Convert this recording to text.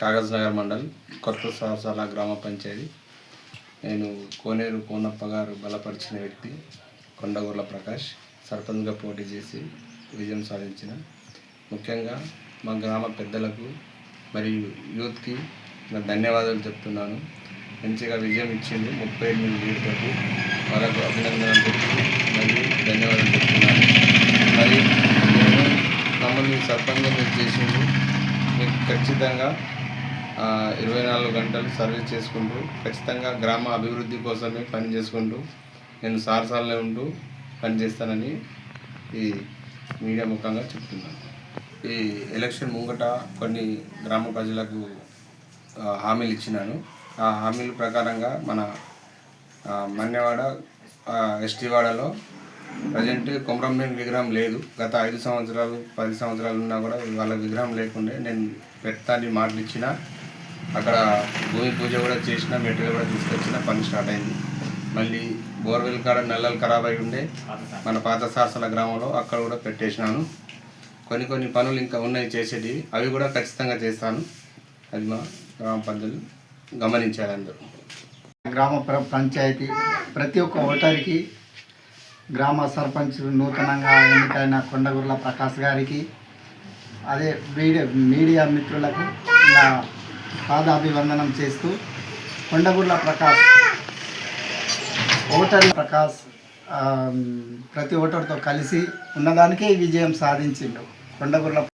కాగజ్ నగర్ మండల్ కొత్త సహసాల గ్రామ పంచాయతీ. నేను కోనేరు కోనప్ప గారు బలపరిచిన వ్యక్తి కొండగూర్ల ప్రకాష్ సర్పంచ్గా పోటీ చేసి విజయం సాధించిన. ముఖ్యంగా మా గ్రామ పెద్దలకు మరియు యూత్కి నా ధన్యవాదాలు చెప్తున్నాను. మంచిగా విజయం ఇచ్చింది ముప్పై ఎనిమిది లీడ్తోటి వాళ్ళకు అభినందనలు చెప్తూ మరియు ధన్యవాదాలు చెప్తున్నాను. మరి నేను మమ్మల్ని సర్పంచ్ చేసింది మీకు ఖచ్చితంగా ఇరవై నాలుగు గంటలు సర్వీస్ చేసుకుంటూ ఖచ్చితంగా గ్రామ అభివృద్ధి కోసమే పని చేసుకుంటూ నేను సారసాలనే ఉంటూ పనిచేస్తానని ఈ మీడియా ముఖంగా చెప్తున్నాను. ఈ ఎలక్షన్ ముంగట కొన్ని గ్రామ ప్రజలకు హామీలు ఇచ్చినాను. ఆ హామీల ప్రకారంగా మన మన్యవాడ ఎస్టీవాడలో ప్రజెంట్ కొమరంభీం విగ్రహం లేదు. గత ఐదు సంవత్సరాలు పది సంవత్సరాలు ఉన్నా కూడా వాళ్ళ విగ్రహం లేకుండే నేను పెడతాని మాటలు ఇచ్చిన అక్కడ భూమి పూజ కూడా చేసిన మెటీరియల్ కూడా తీసుకొచ్చిన పని స్టార్ట్ అయింది. మళ్ళీ బోర్వెల్ కాడ నల్లలు ఖరాబ్ అయి ఉండే మన పాత శాసన గ్రామంలో అక్కడ కూడా పెట్టేసినాను. కొన్ని కొన్ని పనులు ఇంకా ఉన్నాయి చేసేటివి అవి కూడా ఖచ్చితంగా చేస్తాను. అది మా గ్రామ పంతులు గమనించాలి అందరూ. గ్రామ ప్ర- పంచాయతీ ప్రతి ఒక్క ఓటర్కి గ్రామ సర్పంచ్ నూతనంగా ఎన్నికైన కొండగుర్ల ప్రకాష్ గారికి అదే మీడియా మీడియా మిత్రులకు నా పాదాభివందనం చేస్తూ కొండగుర్ల ప్రకాష్ ఓటర్ ప్రకాష్ ఆ, ప్రతి ఓటర్తో కలిసి ఉన్నదానికే ఈ విజయం సాధించిండు. కొండగుర్ల